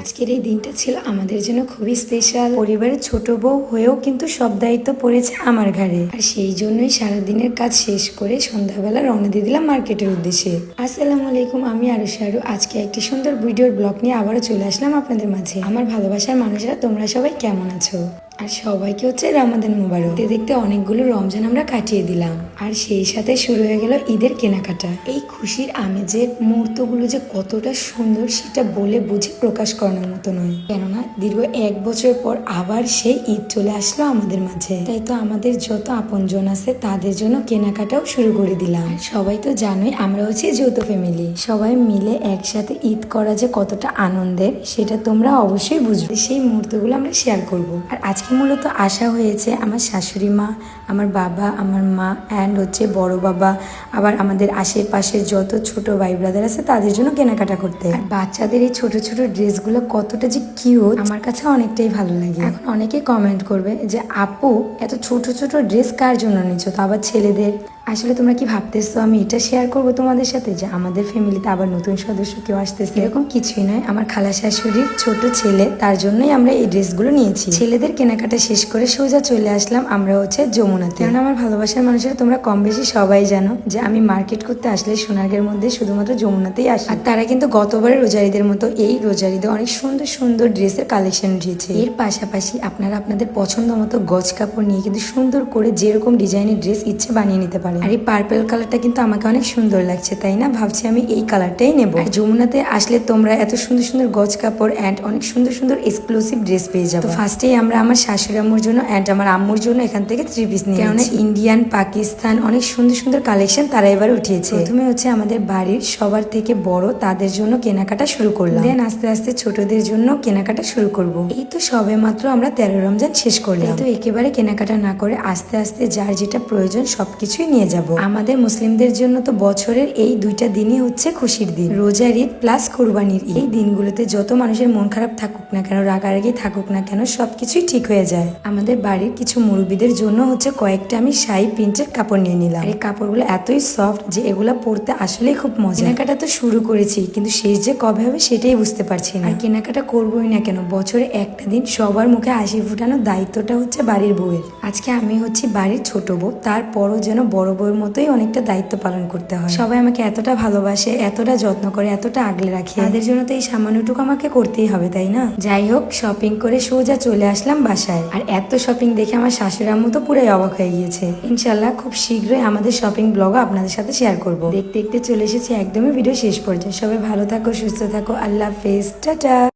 আজকের এই দিনটা ছিল আমাদের জন্য খুবই স্পেশাল পরিবারের ছোট বউ হয়েও কিন্তু সব দায়িত্ব পড়েছে আমার ঘরে আর সেই জন্যই সারাদিনের কাজ শেষ করে সন্ধ্যাবেলা রওনা দিয়ে দিলাম মার্কেটের উদ্দেশ্যে। আসসালামু আলাইকুম, আমি আরও। সারু আজকে একটি সুন্দর ভিডিওর ব্লগ নিয়ে আবারও চলে আসলাম আপনাদের মাঝে। আমার ভালোবাসার মানুষরা, তোমরা সবাই কেমন আছো? আর সবাইকে হচ্ছে রামাদান মুবারক দেখতে দেখতে অনেকগুলো রমজান আমরা কাটিয়ে দিলাম। আর সেই সাথে শুরু হয়ে গেল ঈদের কেনাকাটা। এই খুশির আমেজের মুহূর্তগুলো যে কতটা সুন্দর সেটা বলে বুঝে প্রকাশ করানোর মতো নয়। কেননা দীর্ঘ এক বছর পর আবার সেই ঈদ চলে আসলো আমাদের মাঝে। তাই তো আমাদের যত আপনজন আছে তাদের জন্য কেনাকাটাও শুরু করে দিলাম। সবাই তো জানোই আমরা হচ্ছে যৌথ ফ্যামিলি সবাই মিলে একসাথে ঈদ করা যে কতটা আনন্দের, সেটা তোমরা অবশ্যই বুঝবে। সেই মুহূর্তগুলো আমরা শেয়ার করব। আর আজকে মূলত আশা হয়েছে আমার শাশুড়ি মা, আমার বাবা, আমার মা অ্যান্ড হচ্ছে বড় বাবা, আবার আমাদের আশেপাশের যত ছোট ভাই ব্রাদার আছে তাদের জন্য কেনাকাটা করতে। আর বাচ্চাদের এই ছোট ছোট ড্রেসগুলো কতটা যে কিউট আমার কাছে অনেকটাই ভালো লাগে। এখন অনেকে কমেন্ট করবে যে, আপু, এত ছোট ছোট ড্রেস কার জন্য নিচ্ছ? তো আবার ছেলেদের আসলে তোমরা কি ভাবতেছো আমি এটা শেয়ার করব তোমাদের সাথে? যে আমাদের ফ্যামিলিতে আবার নতুন সদস্য কেউ আসতেছে? এরকম কিছুই নয়। আমার খালা শাশুড়ির ছোট ছেলে, তার জন্যই আমরা এই ড্রেসগুলো নিয়েছি। ছেলেদের কেনাকাটা শেষ করে সোজা চলে আসলাম। আমরা হচ্ছে যমুনাতে। কারণ আমার ভালোবাসার মানুষের তোমরা কম বেশি সবাই জানো যে আমি মার্কেট করতে আসলে সোনারগের মধ্যে শুধুমাত্র যমুনাতেই আসি। আর তারা কিন্তু গতবারে রোজারিদের মতো এই রোজারিতে অনেক সুন্দর সুন্দর ড্রেসের কালেকশন উঠিয়েছে এর পাশাপাশি আপনারা আপনাদের পছন্দ মতো গজ কাপড় নিয়ে কিন্তু সুন্দর করে যেরকম ডিজাইনের ড্রেস ইচ্ছে বানিয়ে নিতে পারেন। আর এই পার্পেল কালারটা কিন্তু আমাকে অনেক সুন্দর লাগছে তাই না? ভাবছি আমি এই কালারটাই নেব। আর যমুনাতে আসলে তোমরা এত সুন্দর সুন্দর গজ কাপড় অ্যান্ড অনেক সুন্দর সুন্দর এক্সক্লুসিভ ড্রেস পেয়ে যাব। তো ফার্স্টেই আমরা আমার শাশুড়ি আম্মুর জন্য অ্যান্ড আমার আম্মুর জন্য এখান থেকে থ্রি পিস নিয়ে কেননা ইন্ডিয়ান পাকিস্তান অনেক সুন্দর সুন্দর কালেকশন তারা এবার উঠিয়েছে। প্রথমে হচ্ছে আমাদের বাড়ির সবার থেকে বড় তাদের জন্য কেনাকাটা শুরু করলাম। দেন আস্তে আস্তে ছোটদের জন্য কেনাকাটা শুরু করব। এই তো সবে মাত্র আমরা তেরো রমজান শেষ করলাম। তো একেবারে কেনাকাটা না করে আস্তে আস্তে যার যেটা প্রয়োজন সবকিছুই নিয়ে যাব। আমাদের মুসলিমদের জন্য তো বছরের এই দুইটা দিনই হচ্ছে খুশির দিন। রোজার ঈদ প্লাস কোরবানির। এই দিনগুলোতে যত মানুষের মন খারাপ থাকুক না কেন, রাগারাগি থাকুক না কেন, সবকিছুই ঠিক হয়ে যায়। আমাদের বাড়ির কিছু মুরব্বীদের জন্য হচ্ছে কয়েকটা আমি শাড়ি, প্রিন্টের কাপড় নিয়ে নিলাম। এই কাপড়গুলো এতই সফট যে এগুলো পরতে আসলেই খুব মজা। কেনাকাটা তো শুরু করেছি, কিন্তু শেষ যে কবে হবে সেটাই বুঝতে পারছি না। আর কেনাকাটা করবোই না কেন, বছরে একটা দিন সবার মুখে হাসি ফুটানোর দায়িত্বটা হচ্ছে বাড়ির বউয়ের। আজকে আমি হচ্ছি বাড়ির ছোট বউ, তারপরও যেন বড় বউয়ের মতোই অনেকটা দায়িত্ব পালন করতে হয়। সবাই আমাকে এতটা ভালোবাসে এতটা যত্ন করে এতটা আগলে রাখে। তাদের জন্য তো এই সামান্যটুকু আমাকে করতেই হবে তাই না? যাই হোক শপিং করে সোজা চলে আসলাম বাসায়। আর এত শপিং দেখে আমার শাশুড়ি আম্মু তো পুরাই অবাক হয়ে গিয়েছে। ইনশাল্লাহ খুব শীঘ্রই আমাদের শপিং ব্লগও আপনাদের সাথে শেয়ার করব। দেখতে দেখতে চলে এসেছি একদমই ভিডিও শেষ পর্যায়ে। সবাই ভালো থাকো সুস্থ থাকো। আল্লাহ হাফেজ। টাটা।